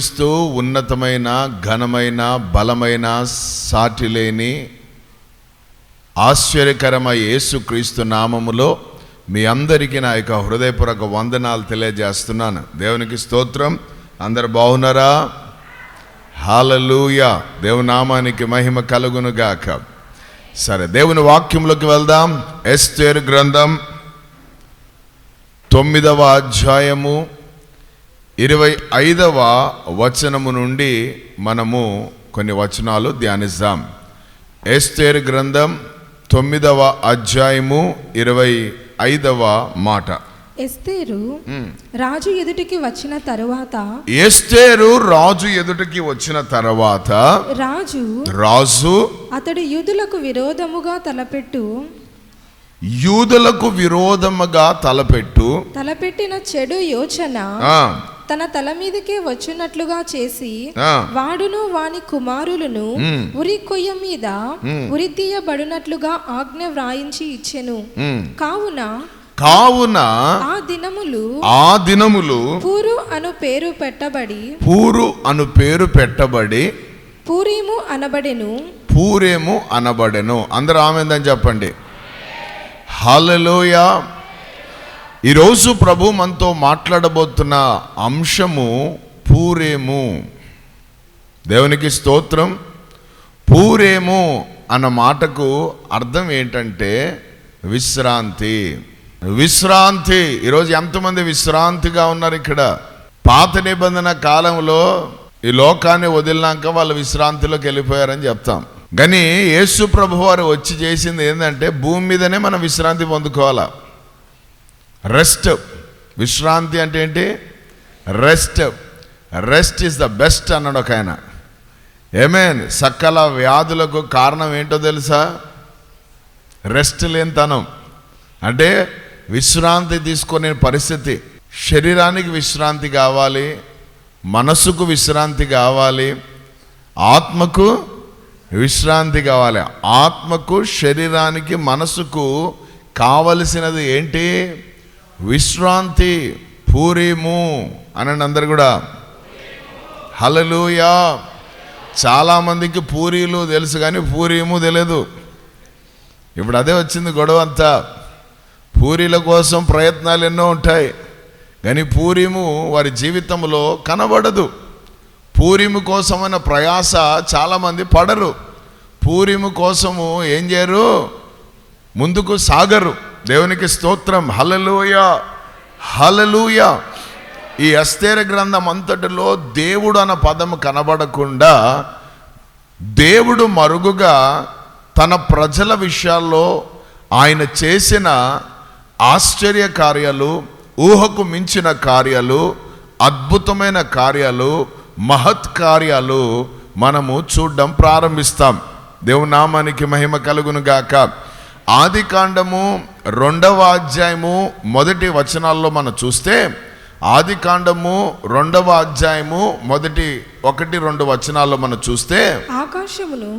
క్రీస్తు ఉన్నతమైన ఘనమైన బలమైన సాటి లేని ఆశ్చర్యకరమైన యేసుక్రీస్తు నామములో మీ అందరికీ నా యొక్క హృదయపూర్వక వందనాలు తెలియజేస్తున్నాను. దేవునికి స్తోత్రం. అందరు బాగున్నారా? హాలలూయ దేవునామానికి మహిమ కలుగునుగాక. సరే దేవుని వాక్యంలోకి వెళ్దాం. ఎస్తేరు గ్రంథం తొమ్మిదవ అధ్యాయము ఇరవై ఐదవ వచనము నుండి మనము కొన్ని వచనాలు ధ్యానిద్దాం. ఎస్తేరు గ్రంథం తొమ్మిదవ అధ్యాయము ఇరవై ఐదవ మాట. ఎస్తేరు రాజు ఎదుటికి వచ్చిన తరువాత ఎస్తేరు రాజు ఎదుటికి వచ్చిన తర్వాత రాజు రాజు అతడు యూదులకు విరోధముగా తలపెట్టు యూదులకు విరోధముగా తలపెట్టు తలపెట్టిన చెడు యోచన తన తల మీదకే వచ్చినట్లుగా చేసి వాడును వాని కుమారులను. ఉరి కొయ్య మీద. ఉరి తీయబడినట్లుగా ఆజ్ఞ వ్రాయించి ఇచ్చెను. కావున కావున ఆ దినములు ఆ దినములు పూరు అను పేరు పెట్టబడి పూరు అను పేరు పెట్టబడి పూరీము అనబడెను పూరేము అనబడెను అందరూ ఆమెందని చెప్పండి హల్లెలూయ ఈరోజు ప్రభు మనతో మాట్లాడబోతున్న అంశము పూరేము. దేవునికి స్తోత్రం. పూరేము అన్న మాటకు అర్థం ఏంటంటే విశ్రాంతి. విశ్రాంతి. ఈరోజు ఎంతమంది విశ్రాంతిగా ఉన్నారు ఇక్కడ? పాత నిబంధన కాలంలో ఈ లోకాన్ని వదిలినాక వాళ్ళు విశ్రాంతిలోకి వెళ్ళిపోయారని చెప్తాం. కానీ యేసు ప్రభు వారు వచ్చి చేసింది ఏంటంటే భూమి మీదనే మనం విశ్రాంతి పొందుకోవాలా? రెస్ట్ విశ్రాంతి అంటే ఏంటి? Rest rest is the best అన్నాడు ఒక ఆయన. ఏమేన్ సకల వ్యాధులకు కారణం ఏంటో తెలుసా? రెస్ట్ లేనితనం అంటే విశ్రాంతి తీసుకునే పరిస్థితి. శరీరానికి విశ్రాంతి కావాలి మనసుకు విశ్రాంతి కావాలి ఆత్మకు విశ్రాంతి కావాలి. ఆత్మకు శరీరానికి మనసుకు కావలసినది ఏంటి? విశ్రాంతి పూరిము అనండి అందరు కూడా. హలలుయా చాలామందికి పూరీలు తెలుసు కానీ పూరీము తెలియదు ఇప్పుడు అదే వచ్చింది గొడవ అంతా. పూరీల కోసం ప్రయత్నాలు ఎన్నో ఉంటాయి. కానీ పూరీము వారి జీవితంలో కనబడదు. పూరిము కోసమైన ప్రయాస చాలామంది పడరు. పూరిము కోసము ఏం చేయరు? ముందుకు సాగరు. దేవునికి స్తోత్రం. హలలుయ హలలుయ ఈ అస్థేర గ్రంథం అంతటిలో దేవుడు అన్న పదము కనబడకుండా దేవుడు మరుగుగా తన ప్రజల విషయాల్లో ఆయన చేసిన ఆశ్చర్య కార్యాలు ఊహకు మించిన కార్యాలు అద్భుతమైన కార్యాలు మహత్ కార్యాలు మనము చూడడం ప్రారంభిస్తాం. దేవునామానికి మహిమ కలుగును గాక ఆది కాండము రెండవ అధ్యాయము మొదటి వచనాల్లో మనం చూస్తే ఆది కాండము రెండవ అధ్యాయము మొదటి ఒకటి రెండు వచనాల్లో మనం చూస్తే ఆకాశమును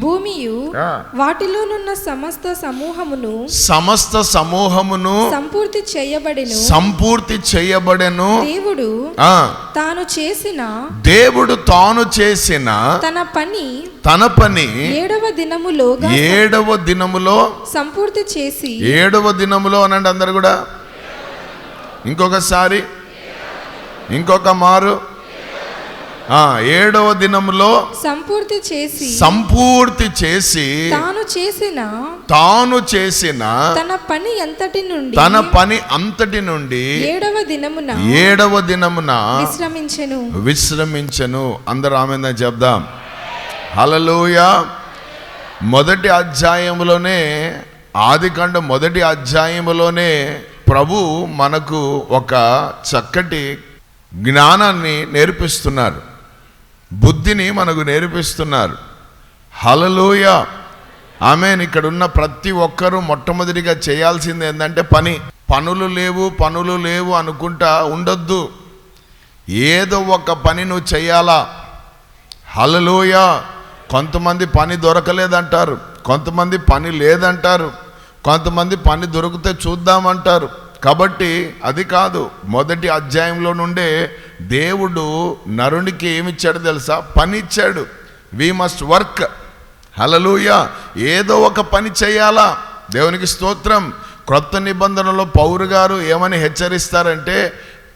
భూమియు. వాటిలోనున్న సమస్త సమూహమును సమస్త సమూహమును సంపూర్తి చేయబడెను. సంపూర్తి చేయబడెను. దేవుడు తాను చేసిన దేవుడు తాను చేసిన తన పని తన పని ఏడవ దినములోగా ఏడవ దినములో సంపూర్తి చేసి ఏడవ దినములో అనండి అందరు కూడా. ఇంకొకసారి. ఇంకొక మారు ఆ ఏడవ దినములో సంపూర్తి చేసి సంపూర్తి చేసి తాను చేసిన తాను చేసిన తన పని ఎంతటి నుండి? తన పని అంతటి నుండి ఏడవ దినమున ఏడవ దినమున విశ్రమించెను. విశ్రమించను. అందరూ ఆమెందని చెప్దాం. హలలోయ మొదటి అధ్యాయములోనే ఆదికాండ మొదటి అధ్యాయములోనే ప్రభు మనకు ఒక చక్కటి జ్ఞానాన్ని నేర్పిస్తున్నారు. బుద్ధిని మనకు నేర్పిస్తున్నారు. హలలోయ ఆమెన్. ఇక్కడ ఉన్న ప్రతి ఒక్కరూ మొట్టమొదటిగా చేయాల్సింది ఏంటంటే పని. పనులు లేవు పనులు లేవు అనుకుంటా ఉండొద్దు. ఏదో ఒక పని నువ్వు చేయాలా? హలలోయ కొంతమంది పని దొరకలేదంటారు. కొంతమంది పని లేదంటారు. కొంతమంది పని దొరికితే చూద్దామంటారు. కాబట్టి అది కాదు మొదటి అధ్యాయంలో నుండే దేవుడు నరునికి ఏమిచ్చాడు తెలుసా? పని ఇచ్చాడు వి మస్ట్ వర్క్ హలలుయ ఏదో ఒక పని చేయాలా? దేవునికి స్తోత్రం. క్రొత్త నిబంధనలో పౌరు గారు ఏమని హెచ్చరిస్తారంటే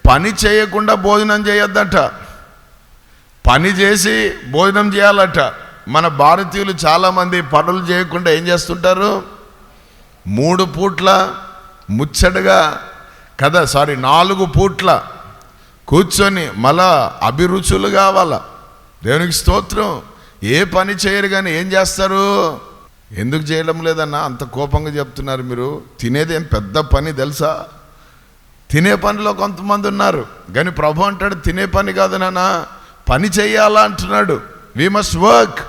పని చేయకుండా భోజనం చేయొద్దట. పని చేసి భోజనం చేయాలట. మన భారతీయులు చాలామంది పనులు చేయకుండా ఏం చేస్తుంటారు? మూడు పూట్ల ముచ్చటగా కదా సారీ నాలుగు పూట్ల కూర్చొని మళ్ళా అభిరుచులు కావాల. దేవునికి స్తోత్రం. ఏ పని చేయరు కానీ ఏం చేస్తారు? ఎందుకు చేయడం లేదన్నా? అంత కోపంగా చెప్తున్నారు మీరు. తినేది ఏం పెద్ద పని తెలుసా? తినే పనిలో కొంతమంది ఉన్నారు. కానీ ప్రభు అంటాడు తినే పని కాదు నాన్న పని చేయాలా? అంటున్నాడు. వీ మస్ట్ వర్క్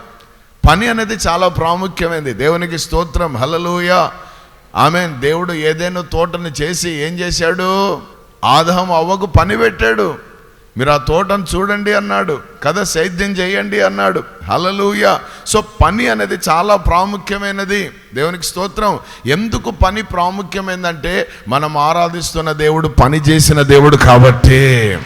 పని అనేది చాలా ప్రాముఖ్యమైనది. దేవునికి స్తోత్రం. హలలుయా ఆమె దేవుడు ఏదైనా తోటను చేసి ఏం చేశాడు? ఆదహం అవ్వకు పని పెట్టాడు. మీరు ఆ తోటను చూడండి అన్నాడు. కదా సేద్యం చేయండి అన్నాడు. హలలుయ సో పని అనేది చాలా ప్రాముఖ్యమైనది. దేవునికి స్తోత్రం. ఎందుకు పని ప్రాముఖ్యమైందంటే మనం ఆరాధిస్తున్న దేవుడు పని చేసిన దేవుడు కాబట్టి.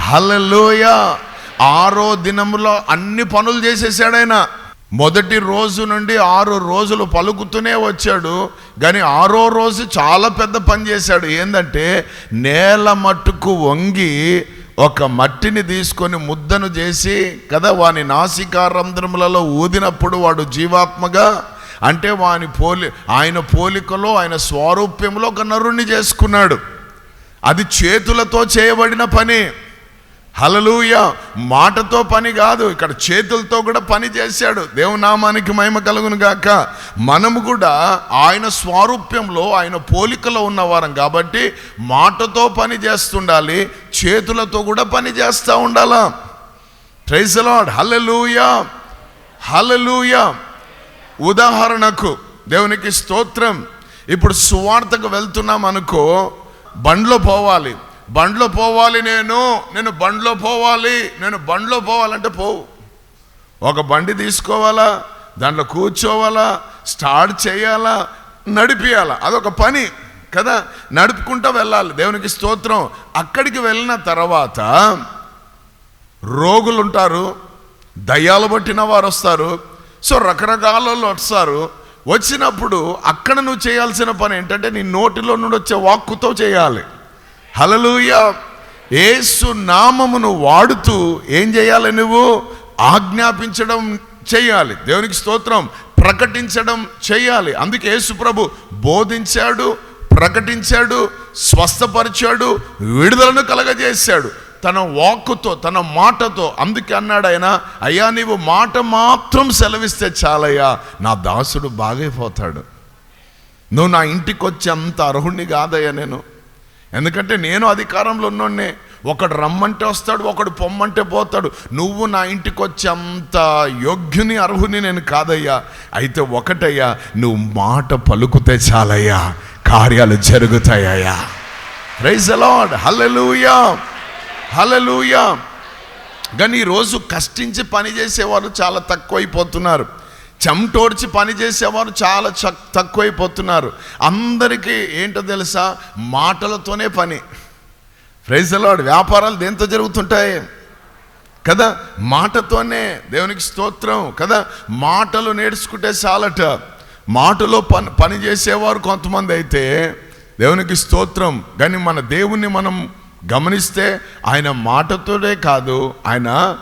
హలలుయ ఆరో దినములో అన్ని పనులు చేసేసాడు ఆయన. మొదటి రోజు నుండి ఆరు రోజులు పలుకుతూనే వచ్చాడు. కానీ ఆరో రోజు చాలా పెద్ద పని చేశాడు. ఏంటంటే నేల మట్టుకు వంగి ఒక మట్టిని తీసుకొని ముద్దను చేసి కదా వాని నాసికారంధ్రములలో ఊదినప్పుడు వాడు జీవాత్మగా అంటే వాని పోలి ఆయన పోలికలో ఆయన స్వారూప్యంలో ఒక నరుణ్ణి చేసుకున్నాడు. అది చేతులతో చేయబడిన పని. హలలుయ మాటతో పని కాదు ఇక్కడ చేతులతో కూడా పని చేశాడు. దేవునామానికి మహిమ కలుగును గాక. మనము కూడా ఆయన స్వారూప్యంలో ఆయన పోలికలో ఉన్నవారం కాబట్టి మాటతో పని చేస్తుండాలి చేతులతో కూడా పని చేస్తూ ఉండాల. ప్రైజ్ లాడ్ హలలుయ హలలుయ ఉదాహరణకు దేవునికి స్తోత్రం. ఇప్పుడు సువార్తకు వెళ్తున్నాం అనుకో బండ్లో పోవాలి. బండ్లో పోవాలి నేను నేను బండ్లో పోవాలి నేను బండ్లో పోవాలంటే పోవు. ఒక బండి తీసుకోవాలా దాంట్లో కూర్చోవాలా స్టార్ట్ చేయాలా నడిపియాలా అదొక పని కదా. నడుపుకుంటూ వెళ్ళాలి దేవునికి స్తోత్రం. అక్కడికి వెళ్ళిన తర్వాత రోగులు ఉంటారు దయ్యాలు పట్టిన వారు వస్తారు సో రకరకాల వాళ్ళు వస్తారు. వచ్చినప్పుడు అక్కడ నువ్వు చేయాల్సిన పని ఏంటంటే నీ నోటిలో నుండి వచ్చే వాక్కుతో చేయాలి. హలలుయ ఏసు నామమును వాడుతూ ఏం చేయాలి నువ్వు? ఆజ్ఞాపించడం చేయాలి. దేవునికి స్తోత్రం. ప్రకటించడం చేయాలి. అందుకే యేసు ప్రభు బోధించాడు ప్రకటించాడు స్వస్థపరిచాడు విడుదలను కలగజేశాడు. తన వాక్కుతో తన మాటతో అందుకే అన్నాడు ఆయన అయ్యా నీవు మాట మాత్రం సెలవిస్తే చాలయ్యా. నా దాసుడు బాగైపోతాడు. నువ్వు నా ఇంటికి వచ్చే అంత అర్హుణ్ణి కాదయ్యా నేను. ఎందుకంటే నేను అధికారంలో ఉన్నోడ్నే. ఒకడు రమ్మంటే వస్తాడు ఒకడు పొమ్మంటే పోతాడు. నువ్వు నా ఇంటికి వచ్చేంత యోగ్యుని అర్హుని నేను కాదయ్యా. అయితే ఒకటయ్యా నువ్వు మాట పలుకుతే చాలయ్యా. కార్యాలు జరుగుతాయ్యా రైజ్ అలాడ్ హలలుయా హలలుయా కానీ ఈరోజు కష్టించి పని చేసేవారు చాలా తక్కువైపోతున్నారు. చెమటోడ్చి పని చేసేవారు చాలా చక్ తక్కువైపోతున్నారు. అందరికీ ఏంటో తెలుసా? మాటలతోనే పని. ప్రైజలాడు వ్యాపారాలు దేంతో జరుగుతుంటాయి? కదా? మాటతోనే దేవునికి స్తోత్రం. కదా? మాటలు నేర్చుకుంటే చాలట. మాటలో పని పని చేసేవారు కొంతమంది అయితే దేవునికి స్తోత్రం. కానీ మన దేవుణ్ణి మనం గమనిస్తే ఆయన మాటతోనే కాదు ఆయన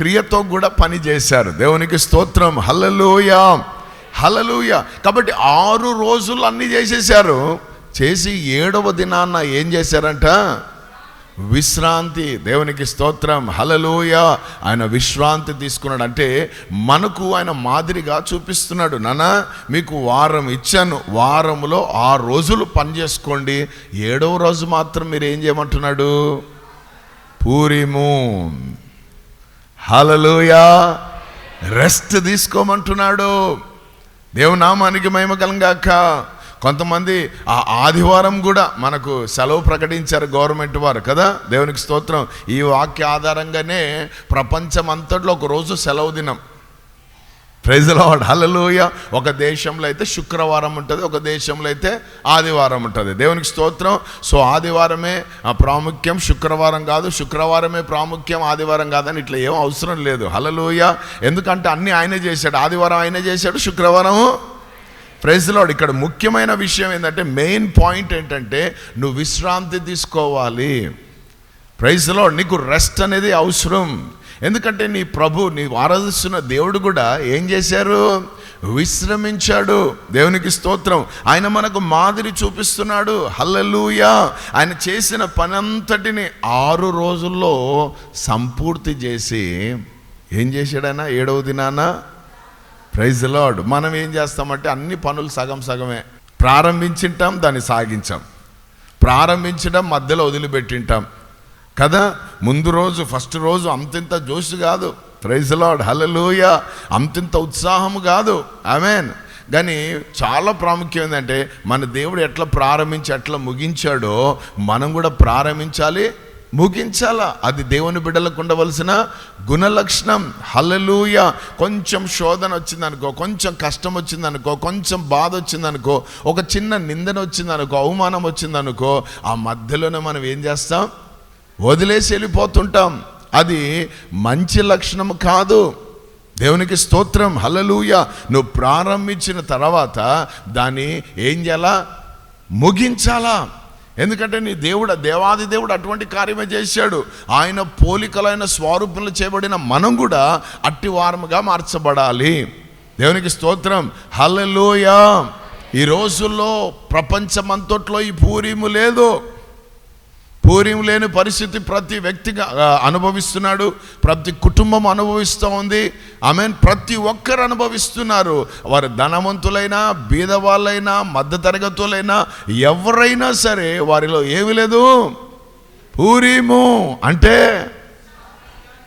క్రియతో కూడా పని చేశారు. దేవునికి స్తోత్రం. హల్లలోయ. హలలుయ కాబట్టి ఆరు రోజులు అన్నీ చేసేసారు చేసి ఏడవ దినాన్న ఏం చేశారంట? విశ్రాంతి. దేవునికి స్తోత్రం. హలలోయ ఆయన విశ్రాంతి తీసుకున్నాడు. అంటే మనకు ఆయన మాదిరిగా చూపిస్తున్నాడు. నాన్న మీకు వారం ఇచ్చాను. వారంలో ఆ రోజులు పని చేసుకోండి. ఏడవ రోజు మాత్రం మీరు ఏం చేయమంటున్నాడు? పూరిము. హలలోయా రెస్ట్ తీసుకోమంటున్నాడు. దేవునామానికి మహిమ కలంగాక. కొంతమంది ఆ ఆదివారం కూడా మనకు సెలవు ప్రకటించారు గవర్నమెంట్ వారు కదా? దేవునికి స్తోత్రం. ఈ వాక్య ఆధారంగానే ప్రపంచం అంతట్లో ఒక రోజు సెలవు దినం. ప్రైజ్ హలలోయ ఒక దేశంలో అయితే శుక్రవారం ఉంటుంది ఒక దేశంలో అయితే ఆదివారం ఉంటుంది. దేవునికి స్తోత్రం. సో ఆదివారమే ఆ, ప్రాముఖ్యం. శుక్రవారం కాదు శుక్రవారమే ప్రాముఖ్యం ఆదివారం కాదని ఇట్లా ఏం అవసరం లేదు. హలలోయ ఎందుకంటే అన్నీ ఆయనే చేశాడు. ఆదివారం ఆయనే చేశాడు శుక్రవారము? ప్రైజ్ ఇక్కడ ముఖ్యమైన విషయం ఏంటంటే మెయిన్ పాయింట్ ఏంటంటే నువ్వు విశ్రాంతి తీసుకోవాలి. ప్రైజ్ నీకు రెస్ట్ అనేది అవసరం. ఎందుకంటే నీ ప్రభు నీ ఆరాధిస్తున్న దేవుడు కూడా ఏం చేశారు? విశ్రమించాడు. దేవునికి స్తోత్రం. ఆయన మనకు మాదిరి చూపిస్తున్నాడు. హల్లెలూయా. ఆయన చేసిన పనంతటిని ఆరు రోజుల్లో సంపూర్తి చేసి ఏం చేశాడైనా ఏడవ దినాన? ప్రైజ్ లార్డ్ మనం ఏం చేస్తామంటే అన్ని పనులు సగం సగమే. ప్రారంభించింటాం దాన్ని సాగించాం. ప్రారంభించడం మధ్యలో వదిలిపెట్టింటాం. కదా ముందు రోజు ఫస్ట్ రోజు అంతింత జోష్ కాదు. ప్రైజ్ లార్డ్ హల్లెలూయ అంతింత ఉత్సాహం కాదు. ఆమెన్ కానీ చాలా ప్రాముఖ్యం ఏంటంటే మన దేవుడు ఎట్లా ప్రారంభించి ఎట్లా ముగించాడో మనం కూడా ప్రారంభించాలి ముగించాలా? అది దేవుని బిడ్డలకు ఉండవలసిన గుణలక్షణం. హల్లెలూయ కొంచెం శోధన వచ్చిందనుకో కొంచెం కష్టం వచ్చిందనుకో కొంచెం బాధ వచ్చిందనుకో ఒక చిన్న నిందన వచ్చిందనుకో అవమానం వచ్చిందనుకో ఆ మధ్యలోనే మనం ఏం చేస్తాం? వదిలేసి వెళ్ళిపోతుంటాం. అది మంచి లక్షణం కాదు. దేవునికి స్తోత్రం. హలలుయ నువ్వు ప్రారంభించిన తర్వాత దాన్ని ఏం చేయాలా? ముగించాలా? ఎందుకంటే నీ దేవుడు దేవాది దేవుడు అటువంటి కార్యమే చేశాడు. ఆయన పోలికలైన స్వరూపంలో చేయబడిన మనం కూడా అట్టి వారముగా మార్చబడాలి. దేవునికి స్తోత్రం. హల్లెలూయ. ఈ రోజుల్లో ప్రపంచమంతట్లో ఈ పూరిము లేదు. పూర్యం లేని పరిస్థితి ప్రతి వ్యక్తిగా అనుభవిస్తున్నాడు. ప్రతి కుటుంబం అనుభవిస్తూ ఉంది. ఆమె ప్రతి ఒక్కరు అనుభవిస్తున్నారు. వారు ధనవంతులైనా బీదవాళ్ళైనా మధ్యతరగతులైనా ఎవరైనా సరే వారిలో ఏమి లేదు. పూరిము అంటే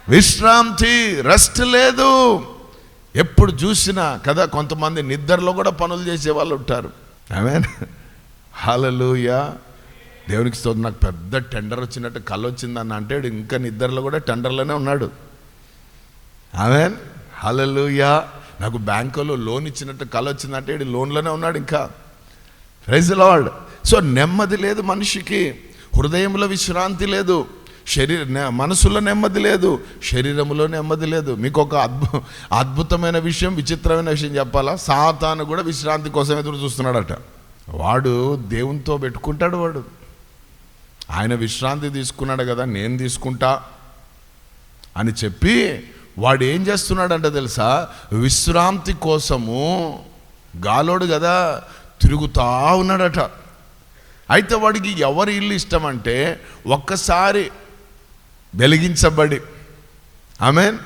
విశ్రాంతి రెస్ట్ లేదు. ఎప్పుడు చూసినా కదా కొంతమంది నిద్రలో కూడా పనులు చేసే వాళ్ళు ఉంటారు. ఆమె హలలుయా దేవునికి స్తోత్రం. నాకు పెద్ద టెండర్ వచ్చినట్టు కళ్ళు వచ్చిందని అంటే వాడు ఇంకా నిద్రలో కూడా టెండర్లోనే ఉన్నాడు. ఆమె హలలుయా నాకు బ్యాంకులో లోన్ ఇచ్చినట్టు కళ్ళు వచ్చిందంటే వీడు లోన్లోనే ఉన్నాడు ఇంకా. ప్రైజ్ లాడ్ సో నెమ్మది లేదు మనిషికి. హృదయంలో విశ్రాంతి లేదు. శరీర మనసులో నెమ్మది లేదు. శరీరంలో నెమ్మది లేదు. మీకు ఒక అద్భు అద్భుతమైన విషయం విచిత్రమైన విషయం చెప్పాలా? సాతాను కూడా విశ్రాంతి కోసం ఎదురు చూస్తున్నాడట. వాడు దేవునితో పెట్టుకుంటాడు వాడు. ఆయన విశ్రాంతి తీసుకున్నాడు కదా నేను తీసుకుంటా అని చెప్పి వాడు ఏం చేస్తున్నాడంటే తెలుసా? విశ్రాంతి కోసము గాలోడు కదా తిరుగుతూ ఉన్నాడట. అయితే వాడికి ఎవరి ఇల్లు ఇష్టం అంటే ఒక్కసారి వెలిగించబడి ఐ మీన్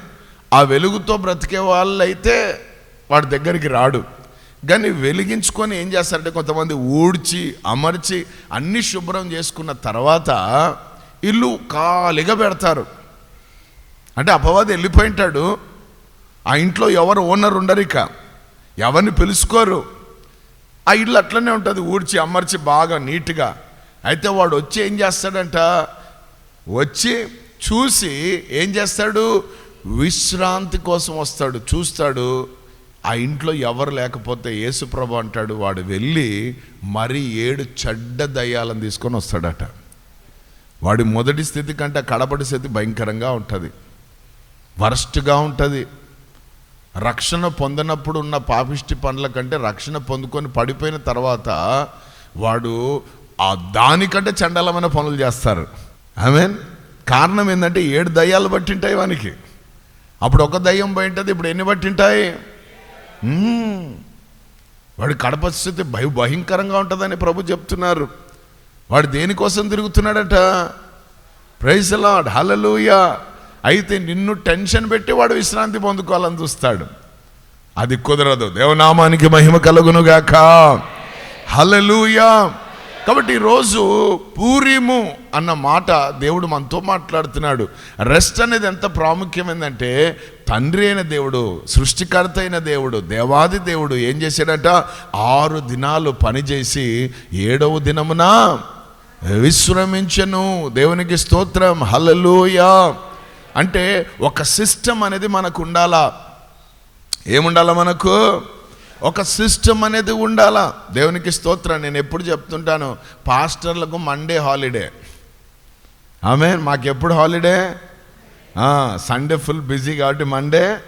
ఆ వెలుగుతో బ్రతికే వాళ్ళైతే వాడి దగ్గరికి రాడు. కానీ వెలిగించుకొని ఏం చేస్తారంటే కొంతమంది ఊడ్చి అమర్చి అన్ని శుభ్రం చేసుకున్న తర్వాత ఇల్లు ఖాళీగా పెడతారు. అంటే అపవాది వెళ్ళిపోయింటాడు. ఆ ఇంట్లో ఎవరు ఓనర్ ఉండరు ఇక. ఎవరిని పిలుచుకోరు. ఆ ఇల్లు అట్లనే ఉంటుంది ఊడ్చి అమర్చి బాగా నీట్గా. అయితే వాడు వచ్చి ఏం చేస్తాడంట? వచ్చి చూసి ఏం చేస్తాడు? విశ్రాంతి కోసం వస్తాడు చూస్తాడు. ఆ ఇంట్లో ఎవరు లేకపోతే యేసుప్రభు అంటాడు వాడు వెళ్ళి మరి ఏడు చెడ్డ దయ్యాలను తీసుకొని వస్తాడట. వాడి మొదటి స్థితి కంటే కడపటి స్థితి భయంకరంగా ఉంటుంది. వరస్ట్గా ఉంటుంది. రక్షణ పొందనప్పుడు ఉన్న పాపిష్టి పనుల కంటే రక్షణ పొందుకొని పడిపోయిన తర్వాత వాడు ఆ దానికంటే చండలమైన పనులు చేస్తారు. ఐ మీన్ కారణం ఏంటంటే ఏడు దయ్యాలు పట్టింటాయి వానికి. అప్పుడు ఒక దయ్యం పోయింటుంది ఇప్పుడు ఎన్ని పట్టింటాయి? వాడి కడప స్థితి భయ భయంకరంగా ఉంటుందని ప్రభు చెప్తున్నారు. వాడు దేనికోసం తిరుగుతున్నాడట? ప్రైజ్ లాడ్ హలలుయా అయితే నిన్ను టెన్షన్ పెట్టి వాడు విశ్రాంతి పొందుకోవాలని చూస్తాడు. అది కుదరదు. దేవనామానికి మహిమ కలుగునుగాక. హలలుయా కాబట్టి ఈరోజు పూరిము అన్న మాట దేవుడు మనతో మాట్లాడుతున్నాడు. రెస్ట్ అనేది ఎంత ప్రాముఖ్యమైందంటే తండ్రి అయిన దేవుడు సృష్టికర్త అయిన దేవుడు దేవాది దేవుడు ఏం చేశాడట? ఆరు దినాలు పనిచేసి ఏడవ దినమున విశ్రమించను. దేవునికి స్తోత్రం. హల్లెలూయా. అంటే ఒక సిస్టమ్ అనేది మనకు ఉండాలా? ఏముండాలా మనకు? ఒక సిస్టమ్ అనేది ఉండాలా? దేవునికి స్తోత్రం నేను ఎప్పుడు చెప్తుంటాను పాస్టర్లకు మండే హాలిడే. ఆమె మాకెప్పుడు హాలిడే? సండే ఫుల్ బిజీ కాబట్టి మండే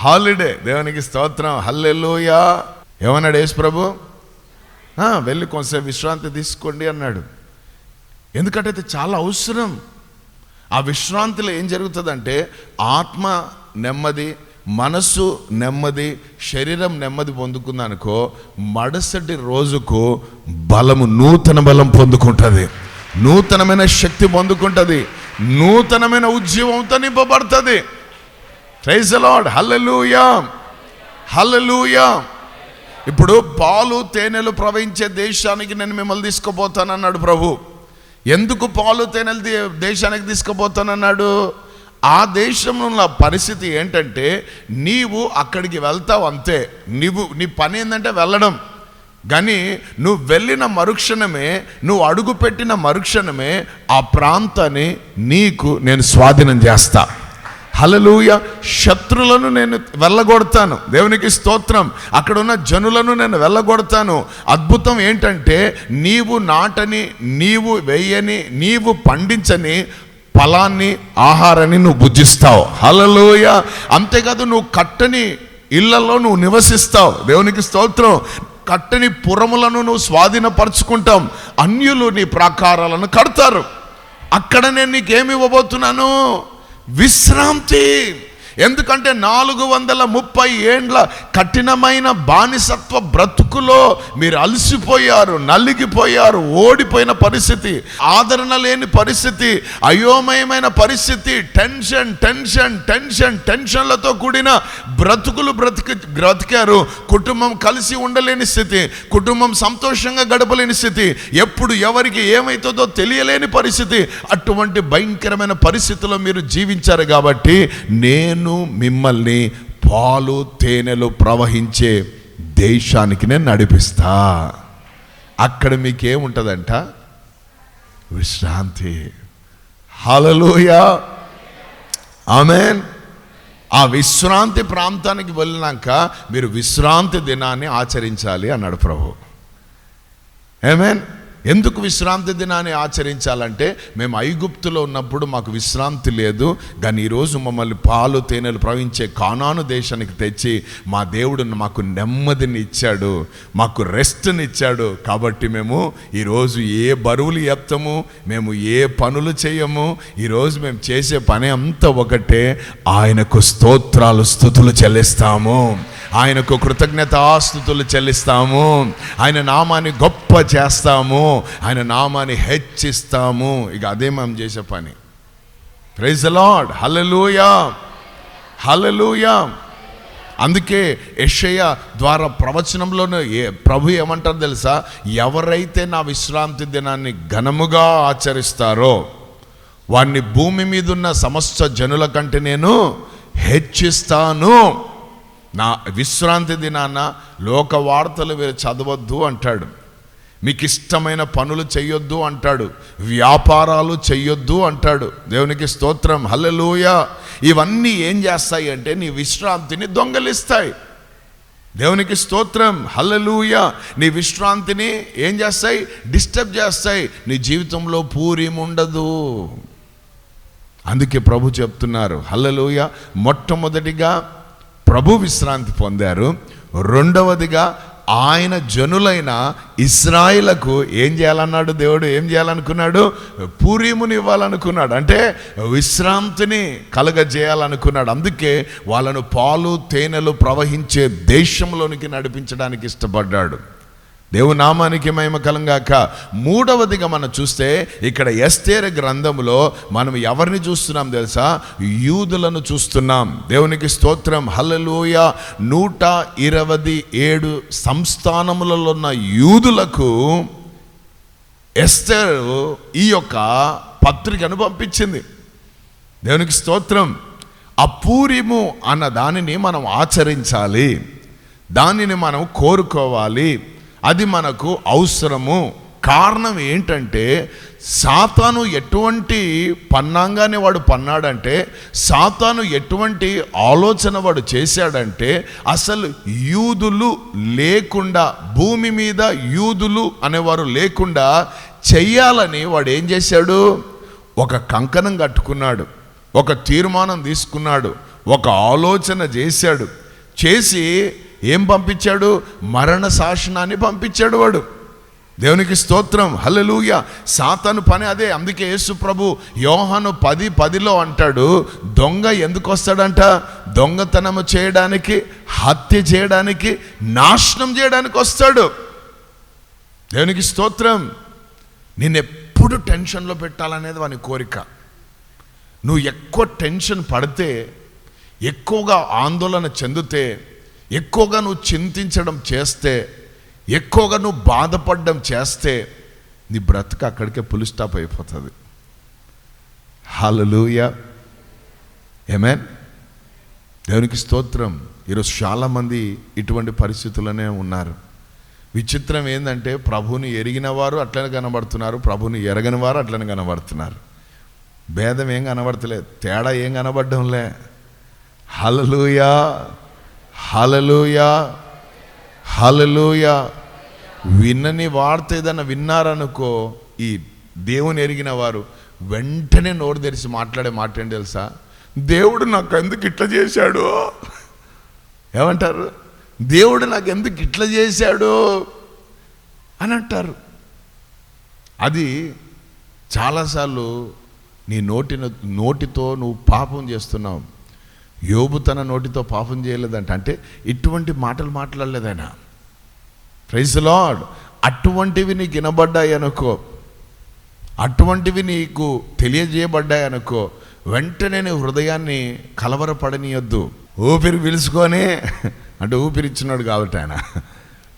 హాలిడే. దేవునికి స్తోత్రం హల్లెలుయా. ఏమన్నాడు యేసు ప్రభు? వెళ్ళి కొంతసేపు విశ్రాంతి తీసుకోండి అన్నాడు. ఎందుకంటే చాలా అవసరం. ఆ విశ్రాంతిలో ఏం జరుగుతుందంటే ఆత్మ నెమ్మది మనస్సు నెమ్మది శరీరం నెమ్మది పొందుకుందనుకో మరుసటి రోజుకు బలము నూతన బలం పొందుకుంటుంది. నూతనమైన శక్తి పొందుకుంటుంది. నూతనమైన ఉద్యమంతో నింపబడుతుంది ప్రైజ్ లార్డ్ హల్లెలూయా హల్లెలూయా ఇప్పుడు పాలు తేనెలు ప్రవహించే దేశానికి నేను మిమ్మల్ని తీసుకుపోతానన్నాడు ప్రభు. ఎందుకు పాలు తేనెలు దేశానికి తీసుకుపోతానన్నాడు? ఆ దేశంలో ఉన్న పరిస్థితి ఏంటంటే నీవు అక్కడికి వెళ్తావు అంతే. నీవు నీ పని ఏంటంటే వెళ్ళడం. కానీ నువ్వు వెళ్ళిన మరుక్షణమే నువ్వు అడుగుపెట్టిన మరుక్షణమే ఆ ప్రాంతాన్ని నీకు నేను స్వాధీనం చేస్తా. హలలుయ శత్రులను నేను వెళ్ళగొడతాను. దేవునికి స్తోత్రం. అక్కడ ఉన్న జనులను నేను వెళ్ళగొడతాను. అద్భుతం ఏంటంటే నీవు నాటని నీవు వేయని నీవు పండించని ఫలాన్ని ఆహారాన్ని నువ్వు భుజిస్తావు. హలలోయ అంతేకాదు నువ్వు కట్టని ఇళ్ళలో నువ్వు నివసిస్తావు. దేవునికి స్తోత్రం. కట్టని పురములను నువ్వు స్వాధీనపరుచుకుంటాం. అన్యులు నీ ప్రాకారాలను కడతారు. అక్కడ నేను నీకేమి ఇవ్వబోతున్నాను? విశ్రాంతి. ఎందుకంటే నాలుగు వందల ముప్పై ఏండ్ల కఠినమైన బానిసత్వ బ్రతుకులో మీరు అలసిపోయారు నలిగిపోయారు ఓడిపోయిన పరిస్థితి ఆదరణ లేని పరిస్థితి అయోమయమైన పరిస్థితి టెన్షన్ టెన్షన్ టెన్షన్ టెన్షన్లతో కూడిన బ్రతుకులు బ్రతికి బ్రతికారు. కుటుంబం కలిసి ఉండలేని స్థితి కుటుంబం సంతోషంగా గడపలేని స్థితి ఎప్పుడు ఎవరికి ఏమవుతుందో తెలియలేని పరిస్థితి అటువంటి భయంకరమైన పరిస్థితిలో మీరు జీవించారు కాబట్టి నేను మిమ్మల్ని పాలు తేనెలు ప్రవహించే దేశానికి నేను నడిపిస్తా. అక్కడ మీకేముంటుందంట? విశ్రాంతి. Hallelujah amen. ఆ విశ్రాంతి ప్రాంతానికి వెళ్ళినాక మీరు విశ్రాంతి దినాన్ని ఆచరించాలి అన్నాడు ప్రభు. ఏమేన్ ఎందుకు విశ్రాంతి దినాన్ని ఆచరించాలంటే మేము ఐగుప్తులో ఉన్నప్పుడు మాకు విశ్రాంతి లేదు కానీ ఈరోజు మమ్మల్ని పాలు తేనెలు ప్రవహించే కానాను దేశానికి తెచ్చి మా దేవుడు మాకు నెమ్మదిని ఇచ్చాడు మాకు రెస్ట్ని ఇచ్చాడు. కాబట్టి మేము ఈరోజు ఏ బరువులు ఎత్తము మేము ఏ పనులు చేయము ఈరోజు మేము చేసే పని అంతా ఒకటే. ఆయనకు స్తోత్రాలు స్థుతులు చెల్లిస్తాము. ఆయనకు కృతజ్ఞతాస్థుతులు చెల్లిస్తాము. ఆయన నామాన్ని గొప్ప చేస్తాము. ఆయన నామాన్ని హెచ్చిస్తాము. ఇక అదే మనం చేసే పని. ప్రైజ్ లార్డ్ హలలుయా హలలుయా అందుకే యషయ ద్వారా ప్రవచనంలోనే ఏ ప్రభు ఏమంటారు తెలుసా? ఎవరైతే నా విశ్రాంతి దినాన్ని ఘనముగా ఆచరిస్తారో వారిని భూమి మీద ఉన్న సమస్త జనుల కంటే నేను హెచ్చిస్తాను. నా విశ్రాంతి దినాన లోక వార్తలు మీరు చదవద్దు అంటాడు. మీకు ఇష్టమైన పనులు చేయొద్దు అంటాడు. వ్యాపారాలు చెయ్యొద్దు అంటాడు. దేవునికి స్తోత్రం. హల్లెలూయ. ఇవన్నీ ఏం చేస్తాయి అంటే నీ విశ్రాంతిని దొంగలిస్తాయి. దేవునికి స్తోత్రం. హల్లెలూయ. నీ విశ్రాంతిని ఏం చేస్తాయి? డిస్టర్బ్ చేస్తాయి. నీ జీవితంలో పూరిం ఉండదు. అందుకే ప్రభు చెప్తున్నారు. హల్లెలూయ. మొట్టమొదటిగా ప్రభు విశ్రాంతి పొందారు. రెండవదిగా ఆయన జనులైన ఇస్రాయిలకు ఏం చేయాలన్నాడు దేవుడు? ఏం చేయాలనుకున్నాడు? పూరీముని ఇవ్వాలనుకున్నాడు. అంటే విశ్రాంతిని కలగజేయాలనుకున్నాడు. అందుకే వాళ్ళను పాలు తేనెలు ప్రవహించే దేశంలోనికి నడిపించడానికి ఇష్టపడ్డాడు. దేవు నామానికి మహిమ కలంగాక. మూడవదిగా మనం చూస్తే ఇక్కడ ఎస్తేర గ్రంథములో మనం ఎవరిని చూస్తున్నాం తెలుసా? యూదులను చూస్తున్నాం. దేవునికి స్తోత్రం. హల్లెలూయ. నూట ఇరవై ఏడు సంస్థానములలో ఉన్న యూదులకు ఎస్తేర్ ఈ యొక్క పత్రికను పంపించింది. దేవునికి స్తోత్రం. అపూరిము అన్న దానిని మనం ఆచరించాలి. దానిని మనం కోరుకోవాలి. అది మనకు అవసరము. కారణం ఏంటంటే సాతాను ఎటువంటి పన్నాంగానే వాడు పన్నాడంటే సాతాను ఎటువంటి ఆలోచన వాడు చేశాడంటే అసలు యూదులు లేకుండా భూమి మీద యూదులు అనేవారు లేకుండా చెయ్యాలని వాడు ఏం చేశాడు? ఒక కంకణం కట్టుకున్నాడు ఒక తీర్మానం తీసుకున్నాడు ఒక ఆలోచన చేశాడు. చేసి ఏం పంపించాడు? మరణ శాసనాన్ని పంపించాడు వాడు. దేవునికి స్తోత్రం. హలలుయ సాతాను పని అదే. అందుకే యేసు ప్రభు యోహాను పది పదిలో అంటాడు దొంగ ఎందుకు వస్తాడంట దొంగతనము చేయడానికి హత్య చేయడానికి నాశనం చేయడానికి వస్తాడు. దేవునికి స్తోత్రం. నిన్నెప్పుడు టెన్షన్లో పెట్టాలనేది వాని కోరిక. నువ్వు ఎక్కువ టెన్షన్ పడితే ఎక్కువగా ఆందోళన చెందితే ఎక్కువగా నువ్వు చింతించడం చేస్తే ఎక్కువగా నువ్వు బాధపడడం చేస్తే నీ బ్రతుకు అక్కడికే పులి స్టాప్ అయిపోతుంది. హల్లెలూయ ఏమేన్ దేవునికి స్తోత్రం. ఈరోజు చాలామంది ఇటువంటి పరిస్థితుల్లోనే ఉన్నారు. విచిత్రం ఏంటంటే ప్రభుని ఎరిగిన వారు అట్లనే కనబడుతున్నారు ప్రభుని ఎరగని వారు అట్లనే కనబడుతున్నారు. భేదం ఏం కనబడతలేదు తేడా ఏం కనబడడంలే. హలలుయా హలలుయా హలలుయా విన్నని వార్త ఏదన్నా విన్నారనుకో ఈ దేవుని ఎరిగిన వారు వెంటనే నోరు తెరిచి మాట్లాడే మాట ఏంటి తెలుసా? దేవుడు నాకు ఎందుకు ఇట్లా చేశాడు? ఏమంటారు? దేవుడు నాకు ఎందుకు ఇట్లా చేశాడు? అని అంటారు. అది చాలాసార్లు నీ నోటిన నోటితో నువ్వు పాపం చేస్తున్నావు. యోబు తన నోటితో పాపం చేయలేదంట. అంటే ఇటువంటి మాటలు మాట్లాడలేదైనా ప్రైజ్ లాడ్ అటువంటివి నీకు వినబడ్డాయి అనుకో. అటువంటివి నీకు తెలియజేయబడ్డాయి అనుకో. వెంటనే నీ హృదయాన్ని కలవరపడనీయొద్దు. ఊపిరి పిలుచుకొని అంటే ఊపిరి ఇచ్చినాడు కాబట్టి ఆయన.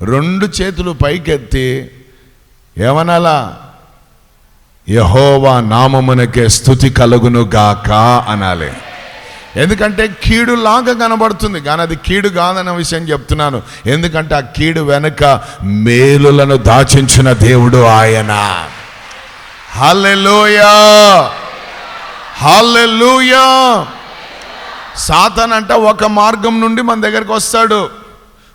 రెండు చేతులు పైకెత్తి ఏమనాలా? యహోవా నామమునకే స్థుతి కలుగును గాక అనాలి. ఎందుకంటే కీడు లాగా కనబడుతుంది. కానీ అది కీడు కాదన్న విషయం చెప్తున్నాను. ఎందుకంటే ఆ కీడు వెనుక మేలులను దాచించిన దేవుడు ఆయన. హల్లెలూయా! హల్లెలూయా! సాతన్ అంట ఒక మార్గం నుండి మన దగ్గరికి వస్తాడు.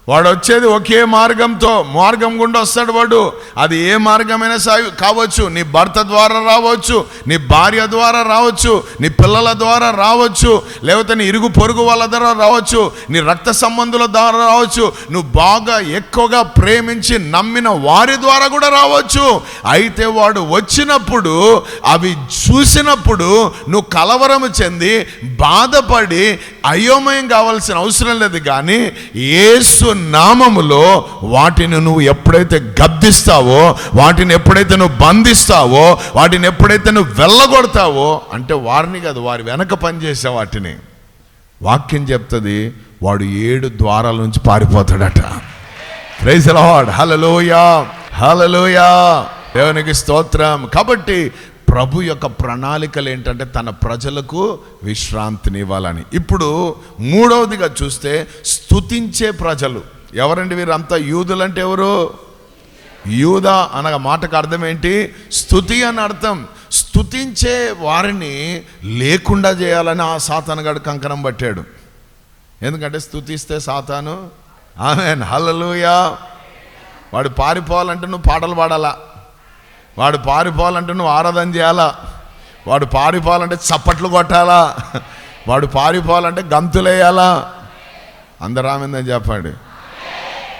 వాడు వచ్చేది ఒకే మార్గంతో మార్గం గుండా వస్తాడు వాడు. అది ఏ మార్గమైనా సాగి కావచ్చు. నీ భర్త ద్వారా రావచ్చు నీ భార్య ద్వారా రావచ్చు నీ పిల్లల ద్వారా రావచ్చు లేకపోతే నీ ఇరుగు పొరుగు వాళ్ళ ద్వారా రావచ్చు నీ రక్త సంబంధుల ద్వారా రావచ్చు. నువ్వు బాగా ఎక్కువగా ప్రేమించి నమ్మిన వారి ద్వారా కూడా రావచ్చు. అయితే వాడు వచ్చినప్పుడు అవి చూసినప్పుడు నువ్వు కలవరము చెంది బాధపడి అయోమయం కావాల్సిన అవసరం లేదు కానీ ఏసు నామములో వాటిని నువ్వు ఎప్పుడైతే గద్దిస్తావో వాటిని ఎప్పుడైతే నువ్వు బంధిస్తావో వాటిని ఎప్పుడైతే నువ్వు వెళ్ళగొడతావో అంటే వారిని కాదు వారి వెనక పనిచేసే వాటిని. వాక్యం చెప్తుంది వాడు ఏడు ద్వారాల నుంచి పారిపోతాడట. ప్రైజ్ లార్డ్ హలలోయా హలలోయా దేవునికి స్తోత్రం. కాబట్టి ప్రభు యొక్క ప్రణాళికలు ఏంటంటే తన ప్రజలకు విశ్రాంతినివ్వాలని ఇప్పుడు మూడవదిగా చూస్తే స్థుతించే ప్రజలు. ఎవరండి వీరంతా? యూదులంటే ఎవరు? యూద అనగా మాటకు అర్థం ఏంటి? స్థుతి అని అర్థం. స్థుతించే వారిని లేకుండా చేయాలని ఆ సాతానుగాడు కంకణం పట్టాడు. ఎందుకంటే స్థుతిస్తే సాతాను. ఆమె హలలుయా వాడు పారిపోవాలంటే నువ్వు పాటలు పాడాలా? వాడు పారిపోవాలంటే నువ్వు ఆరాధన చేయాలా? వాడు పారిపోవాలంటే చప్పట్లు కొట్టాలా? వాడు పారిపోవాలంటే గంతులేయాలా? అందరు ఆమెందని చెప్పండి.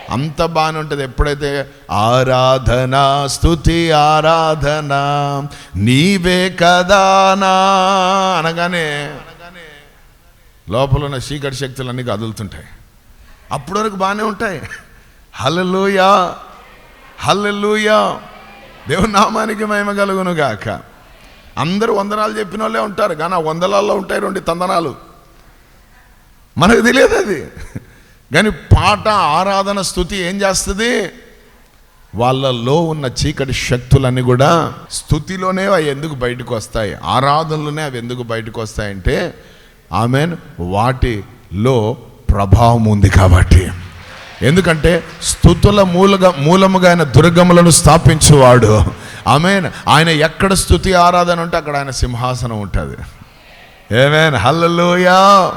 అంత బాగానే ఉంటుంది. ఎప్పుడైతే ఆరాధన స్థుతి ఆరాధన నీవే కదానా అనగానే లోపల ఉన్న చీకటి శక్తులన్నీ కదులుతుంటాయి. అప్పటి వరకు బాగానే ఉంటాయి. హల్లెలూయా హల్లెలూయా. దేవుని నామానికి మహిమ కలుగును గాక. అందరూ వందనాలు చెప్పిన వాళ్ళే ఉంటారు కానీ ఆ వందనాల్లో ఉంటాయి రెండు తందనాలు. మనకు తెలియదు అది. కానీ పాట ఆరాధన స్థుతి ఏం చేస్తుంది? వాళ్ళలో ఉన్న చీకటి శక్తులన్నీ కూడా స్థుతిలోనే అవి ఎందుకు బయటకు వస్తాయి? ఆరాధనలోనే అవి ఎందుకు బయటకు వస్తాయంటే ఆమెన్ వాటిలో ప్రభావం ఉంది కాబట్టి. ఎందుకంటే స్థుతుల మూలగా మూలముగా ఆయన దుర్గములను స్థాపించువాడు. ఆమెన్. ఆయన ఎక్కడ స్థుతి ఆరాధన ఉంటే అక్కడ ఆయన సింహాసనం ఉంటుంది. ఏమేన్? హల్లెలూయా.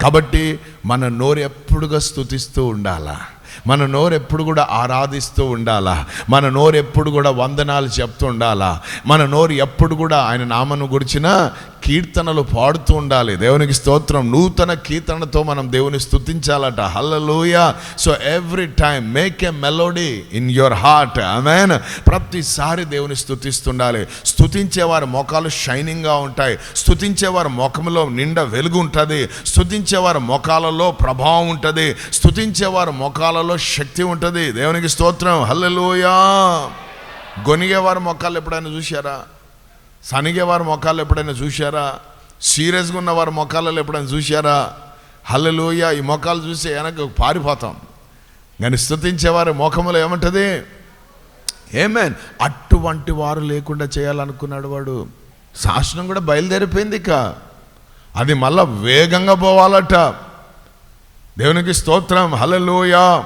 కాబట్టి మన నోరు ఎప్పుడుగా స్థుతిస్తూ ఉండాలా? మన నోరు ఎప్పుడు కూడా ఆరాధిస్తూ ఉండాలా? మన నోరు ఎప్పుడు కూడా వందనాలు చెప్తూ ఉండాలా? మన నోరు ఎప్పుడు కూడా ఆయన నామను గురించిన కీర్తనలు పాడుతూ ఉండాలి. దేవునికి స్తోత్రం. నూతన కీర్తనతో మనం దేవుని స్థుతించాలట hallelujah so every time make a melody in your heart amen ప్రతిసారి దేవుని స్థుతిస్తుండాలి స్థుతించేవారి మొఖాలు షైనింగ్గా ఉంటాయి. స్థుతించే వారి ముఖంలో నిండా వెలుగు ఉంటుంది. స్థుతించేవారి ముఖాలలో ప్రభావం ఉంటుంది. స్థుతించేవారి ముఖాలలో ముఖాలలో శక్తి ఉంటుంది. దేవునికి స్తోత్రం. హల్లెలూయా. గొనిగే వారి మొఖాలు ఎప్పుడైనా చూశారా? సనిగేవారు వారి ఎప్పుడైనా చూశారా? సీరియస్గా ఉన్న వారి ఎప్పుడైనా చూశారా? హల్లెలూయా. ఈ మొక్కలు చూసి వెనక పారిపోతాం. కానీ స్థుతించేవారి వారి ఏమంటుంది? ఏమంటది ఏమేన్ అటువంటి వారు లేకుండా చేయాలనుకున్నాడు వాడు. శాసనం కూడా బయలుదేరిపోయింది ఇక. అది మళ్ళా వేగంగా పోవాలట. దేవునికి స్తోత్రం. హల్లెలూయా.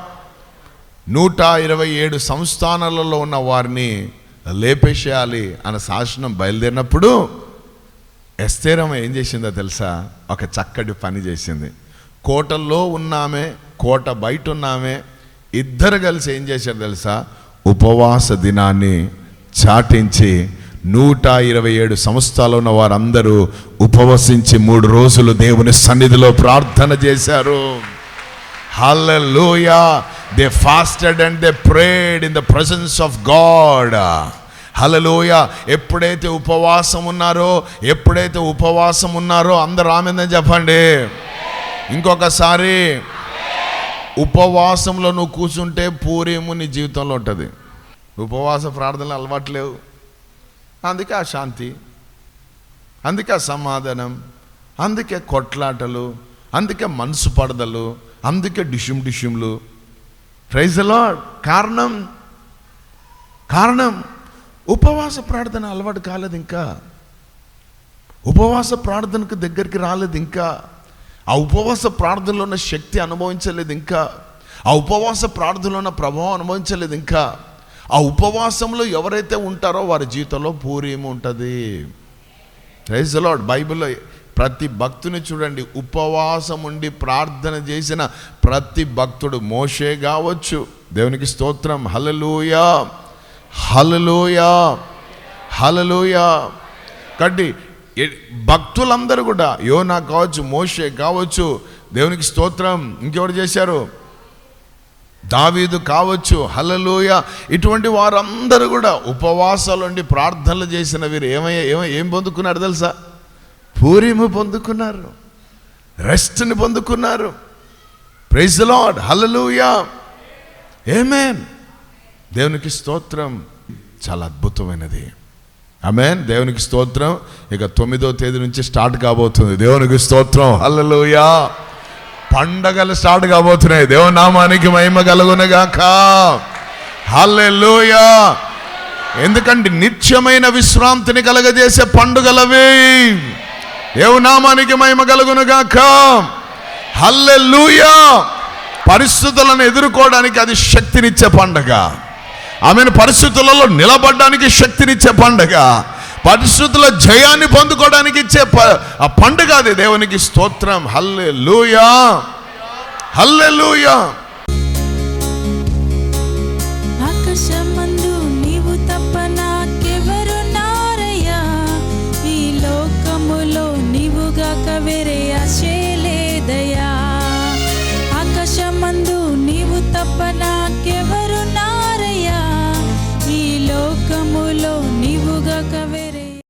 నూట ఇరవై ఏడు సంస్థానాలలో ఉన్న వారిని లేపేసేయాలి అన్న శాసనం బయలుదేరినప్పుడు ఎస్తేరమ్మ ఏం చేసిందో తెలుసా? ఒక చక్కటి పని చేసింది. కోటల్లో ఉన్నామే కోట బయట ఉన్నామే. ఇద్దరు కలిసి ఏం చేశారు తెలుసా? ఉపవాస దినాన్ని చాటించి నూట ఇరవై ఏడు సంస్థలు ఉన్న వారందరూ ఉపవసించి మూడు రోజులు దేవుని సన్నిధిలో ప్రార్థన చేశారు. Hallelujah. They fasted and they prayed in the presence of God hallelujah ఎప్పుడైతే ఉపవాసం ఉన్నారో ఎప్పుడైతే ఉపవాసం ఉన్నారో అందరు ఆమెందని చెప్పండి. ఇంకొకసారి ఉపవాసంలో నువ్వు కూర్చుంటే పూరేము నీ జీవితంలో ఉంటుంది. ఉపవాస ప్రార్థనలు అలవాట్లేవు అందుకే ఆ శాంతి అందుకే ఆ సమాధానం అందుకే కొట్లాటలు అందుకే మనసు పడదలు అందుకే డిష్యం డిష్యంలు ప్రైజ్ లాడ్ కారణం కారణం ఉపవాస ప్రార్థన అలవాటు కాలేదు ఇంకా. ఉపవాస ప్రార్థనకు దగ్గరికి రాలేదు ఇంకా. ఆ ఉపవాస ప్రార్థనలో ఉన్న శక్తి అనుభవించలేదు ఇంకా. ఆ ఉపవాస ప్రార్థనలో ఉన్న ప్రభావం అనుభవించలేదు ఇంకా. ఆ ఉపవాసంలో ఎవరైతే ఉంటారో వారి జీవితంలో పూర్యం ఉంటుంది? ప్రైజ్ లాడ్ బైబిల్లో ప్రతి భక్తుని చూడండి ఉపవాసం ఉండి ప్రార్థన చేసిన ప్రతి భక్తుడు మోషే కావచ్చు. దేవునికి స్తోత్రం. హలలుయా హలలుయా హలలుయా కాబట్టి భక్తులందరూ కూడా యోనా కావచ్చు మోషే కావచ్చు దేవునికి స్తోత్రం. ఇంకెవరు చేశారు? దావీదు కావచ్చు. హలలోయ ఇటువంటి వారందరూ కూడా ఉపవాసాలు ఉండి ప్రార్థనలు చేసిన వీరు ఏమయ్యా ఏమ ఏం పొందుకున్నారు తెలుసా? పూరిము పొందుకున్నారు. రెస్ట్ని పొందుకున్నారు. ప్రైజ్ లాడ్ హలలుయా ఏమేన్ దేవునికి స్తోత్రం చాలా అద్భుతమైనది. ఆమెన్ దేవునికి స్తోత్రం. ఇక తొమ్మిదో తేదీ నుంచి స్టార్ట్ కాబోతుంది. దేవునికి స్తోత్రం. హల్లలుయా. పండగలు స్టార్ట్ కాబోతున్నాయి. దేవనామానికి మహిమ కలుగునగాక. హల్లెలూయా. ఎందుకంటే నిత్యమైన విశ్రాంతిని కలగజేసే పండుగలవి. దేవనామానికి మహిమ కలుగునగాక. హల్లెలూయా. పరిస్థితులను ఎదుర్కోవడానికి అది శక్తినిచ్చే పండగ. ఆమెను పరిస్థితులలో నిలబడడానికి శక్తినిచ్చే పండగ. పరిస్థితుల జయాన్ని పొందుకోవడానికి ఇచ్చే ప- ఆ పండుగ అది దేవునికి స్తోత్రం. హల్లెలూయా. హల్లెలూయా.